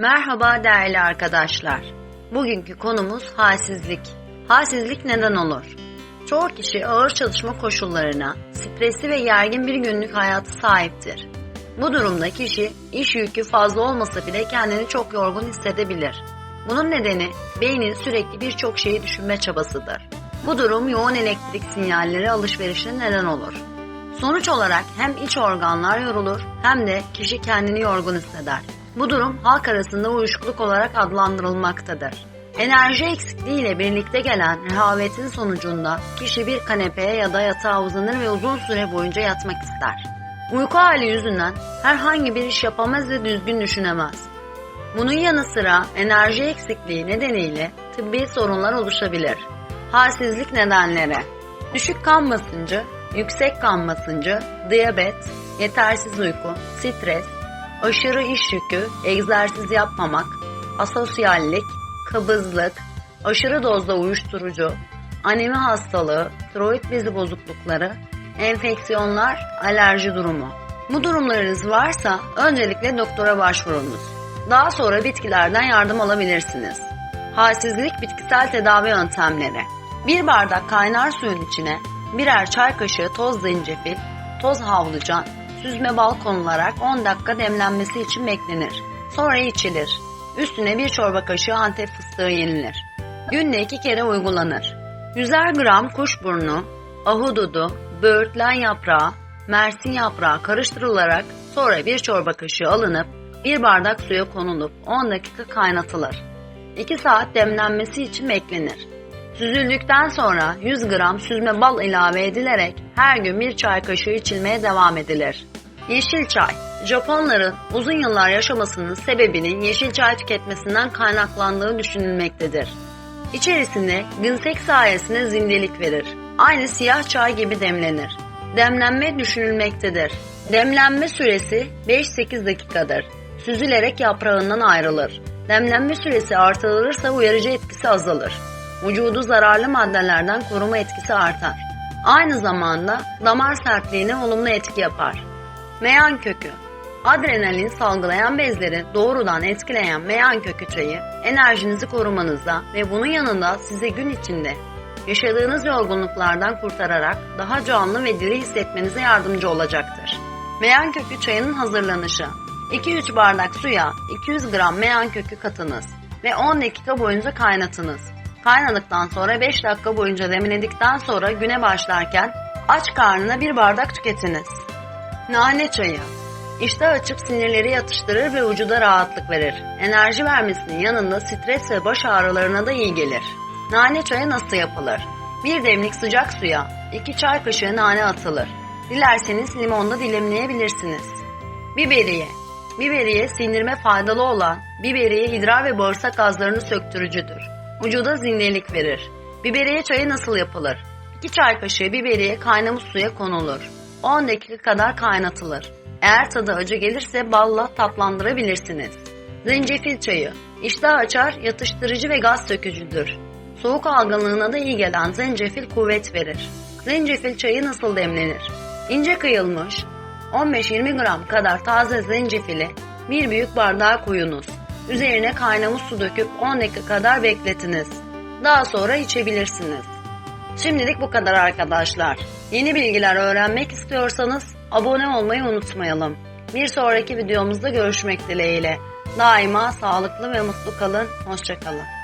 Merhaba değerli arkadaşlar. Bugünkü konumuz halsizlik. Halsizlik neden olur? Çoğu kişi ağır çalışma koşullarına, stresli ve gergin bir günlük hayatı sahiptir. Bu durumda kişi iş yükü fazla olmasa bile kendini çok yorgun hissedebilir. Bunun nedeni beynin sürekli birçok şeyi düşünme çabasıdır. Bu durum yoğun elektrik sinyalleri alışverişine neden olur. Sonuç olarak hem iç organlar yorulur hem de kişi kendini yorgun hisseder. Bu durum halk arasında uyuşukluk olarak adlandırılmaktadır. Enerji eksikliği ile birlikte gelen rehavetin sonucunda kişi bir kanepeye ya da yatağa uzanır ve uzun süre boyunca yatmak ister. Uyku hali yüzünden herhangi bir iş yapamaz ve düzgün düşünemez. Bunun yanı sıra enerji eksikliği nedeniyle tıbbi sorunlar oluşabilir. Halsizlik nedenleri Düşük kan basıncı, yüksek kan basıncı, diyabet, yetersiz uyku, stres, aşırı iş yükü, egzersiz yapmamak, asosyallik, kabızlık, aşırı dozda uyuşturucu, anemi hastalığı, tiroid bezi bozuklukları, enfeksiyonlar, alerji durumu. Bu durumlarınız varsa öncelikle doktora başvurunuz. Daha sonra bitkilerden yardım alabilirsiniz. Halsizlik bitkisel tedavi yöntemleri. Bir bardak kaynar suyun içine birer çay kaşığı toz zencefil, toz havlucan, süzme bal konularak 10 dakika demlenmesi için beklenir. Sonra içilir. Üstüne bir çorba kaşığı antep fıstığı yenilir. Günde iki kere uygulanır. 100'er gram kuşburnu, ahududu, böğürtlen yaprağı, mersin yaprağı karıştırılarak sonra bir çorba kaşığı alınıp bir bardak suya konulup 10 dakika kaynatılır. 2 saat demlenmesi için beklenir. Süzüldükten sonra 100 gram süzme bal ilave edilerek her gün bir çay kaşığı içilmeye devam edilir. Yeşil çay, Japonların uzun yıllar yaşamasının sebebinin yeşil çay tüketmesinden kaynaklandığı düşünülmektedir. İçerisinde ginsek sayesinde zindelik verir. Aynı siyah çay gibi demlenir. Demlenme düşünülmektedir. Demlenme süresi 5-8 dakikadır. Süzülerek yaprağından ayrılır. Demlenme süresi artırılırsa uyarıcı etkisi azalır vücudu zararlı maddelerden koruma etkisi artar. Aynı zamanda damar sertliğine olumlu etki yapar. Meyan kökü Adrenalin salgılayan bezleri doğrudan etkileyen meyan kökü çayı enerjinizi korumanıza ve bunun yanında size gün içinde yaşadığınız yorgunluklardan kurtararak daha canlı ve diri hissetmenize yardımcı olacaktır. Meyan kökü çayının hazırlanışı 2-3 bardak suya 200 gram meyan kökü katınız ve 10 dakika boyunca kaynatınız. Kaynadıktan sonra 5 dakika boyunca demledikten sonra güne başlarken aç karnına bir bardak tüketiniz. Nane çayı İştah açıp sinirleri yatıştırır ve vücuda rahatlık verir. Enerji vermesinin yanında stres ve baş ağrılarına da iyi gelir. Nane çayı nasıl yapılır? Bir demlik sıcak suya 2 çay kaşığı nane atılır. Dilerseniz limonda dilimleyebilirsiniz. Biberiye Biberiye sindirme faydalı olan, biberiye idrar ve bağırsak gazlarını söktürücüdür. Vücuda zindelik verir. Biberiye çayı nasıl yapılır? 2 çay kaşığı biberiye kaynamış suya konulur. 10 dakika kadar kaynatılır. Eğer tadı acı gelirse balla tatlandırabilirsiniz. Zencefil çayı iştah açar, yatıştırıcı ve gaz sökücüdür. Soğuk algınlığına da iyi gelen zencefil kuvvet verir. Zencefil çayı nasıl demlenir? İnce kıyılmış 15-20 gram kadar taze zencefili bir büyük bardağa koyunuz. Üzerine kaynamış su döküp 10 dakika kadar bekletiniz. Daha sonra içebilirsiniz. Şimdilik bu kadar arkadaşlar. Yeni bilgiler öğrenmek istiyorsanız abone olmayı unutmayalım. Bir sonraki videomuzda görüşmek dileğiyle. Daima sağlıklı ve mutlu kalın. Hoşçakalın.